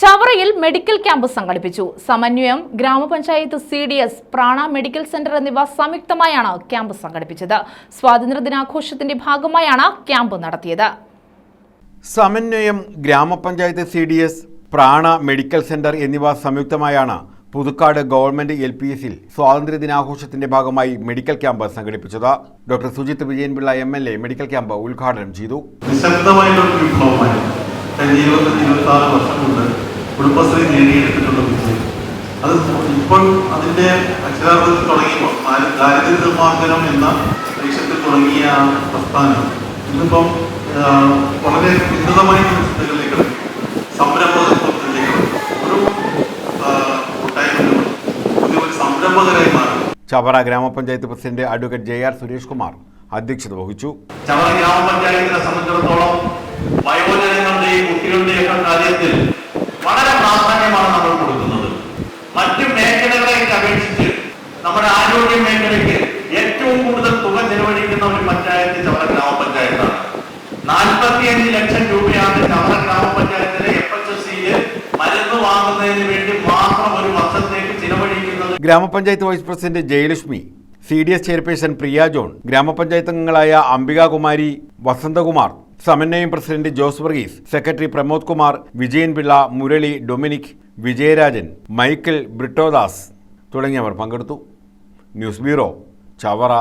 ചവറയിൽ medical camp സംഘടിപ്പിച്ചു. സമന്വയം ഗ്രാമപഞ്ചായത്ത് C D S Prana medical centre എന്നിവ സംയുക്തമായാണ് ക്യാമ്പ് സംഘടിപ്പിച്ചത്. സ്വാതന്ത്ര്യദിനാഘോഷത്തിന്റെ ഭാഗമായാണ് ക്യാമ്പ് നടത്തിയത്. സമന്വയം ഗ്രാമപഞ്ചായത്ത് C D S Prana medical centre എന്നിവ സംയുക്തമായാണ് പുതുക്കാട് ഗവൺമെന്റ് എൽ പി എസിൽ സ്വാതന്ത്ര്യ ദിനാഘോഷത്തിന്റെ ഭാഗമായി മെഡിക്കൽ ക്യാമ്പ് സംഘടിപ്പിച്ചത്. Doctor Sujith Vijayanpillai M L A medical camp ഉദ്ഘാടനം ചെയ്തു. നിശബ്ദമായിട്ടൊരു വിപ്ലവമായി കഴിഞ്ഞ ഇരുപത്തഞ്ച് ഇരുപത്തി ആറ് വർഷം കൊണ്ട് കുടുംബശ്രീ നേടിയെടുത്തിട്ടുള്ള വിജയം അത് ഇപ്പോൾ അതിന്റെ അക്ഷരാർത്ഥത്തിൽ തുടങ്ങിയപ്പോൾ ദാരി- ദാരിദ്ര്യ നിർമ്മാർജനം എന്ന ലക്ഷ്യത്തിൽ തുടങ്ങിയ ആ പ്രസ്ഥാനം. ഇന്നിപ്പം വളരെ വിശദമായ ചിന്തകളിലേക്ക്. സംരംഭകത്വത്തിലേക്ക് ഒരു സംരംഭകരായി മാറി. ചവറ ഗ്രാമപഞ്ചായത്ത് president advocate J R Suresh Kumar അധ്യക്ഷത വഹിച്ചു. ചവറ ഗ്രാമപഞ്ചായത്തിനെ സംബന്ധിച്ചിടത്തോളം നമ്മുടെ ആരോഗ്യ മേഖലയ്ക്ക് ഏറ്റവും കൂടുതൽ തുക ചെലവഴിക്കുന്ന ഒരു പഞ്ചായത്ത് ചവറ ഗ്രാമപഞ്ചായത്താണ്. നാൽപ്പത്തിയഞ്ച് ലക്ഷം രൂപയാണ് ചവറ ഗ്രാമപഞ്ചായത്തിലെ എഫ് എച്ച് എസ് സിയിൽ മരുന്ന് വാങ്ങുന്നതിന് വേണ്ടി മാത്രം ഒരു വർഷത്തേക്ക് ചിലവഴിക്കുന്നത് ഗ്രാമപഞ്ചായത്ത് vice president Jayalakshmi C D S chairperson Priya John ഗ്രാമപഞ്ചായത്ത് അംഗങ്ങളായ Ambikakumari Vasanthakumar Samanvayam president Jose Varghese secretary Pramod Kumar Vijayan Pillai Murali Dominic Vijayarajan Michael Brittodas തുടങ്ങിയവർ പങ്കെടുത്തു. News bureau Chavara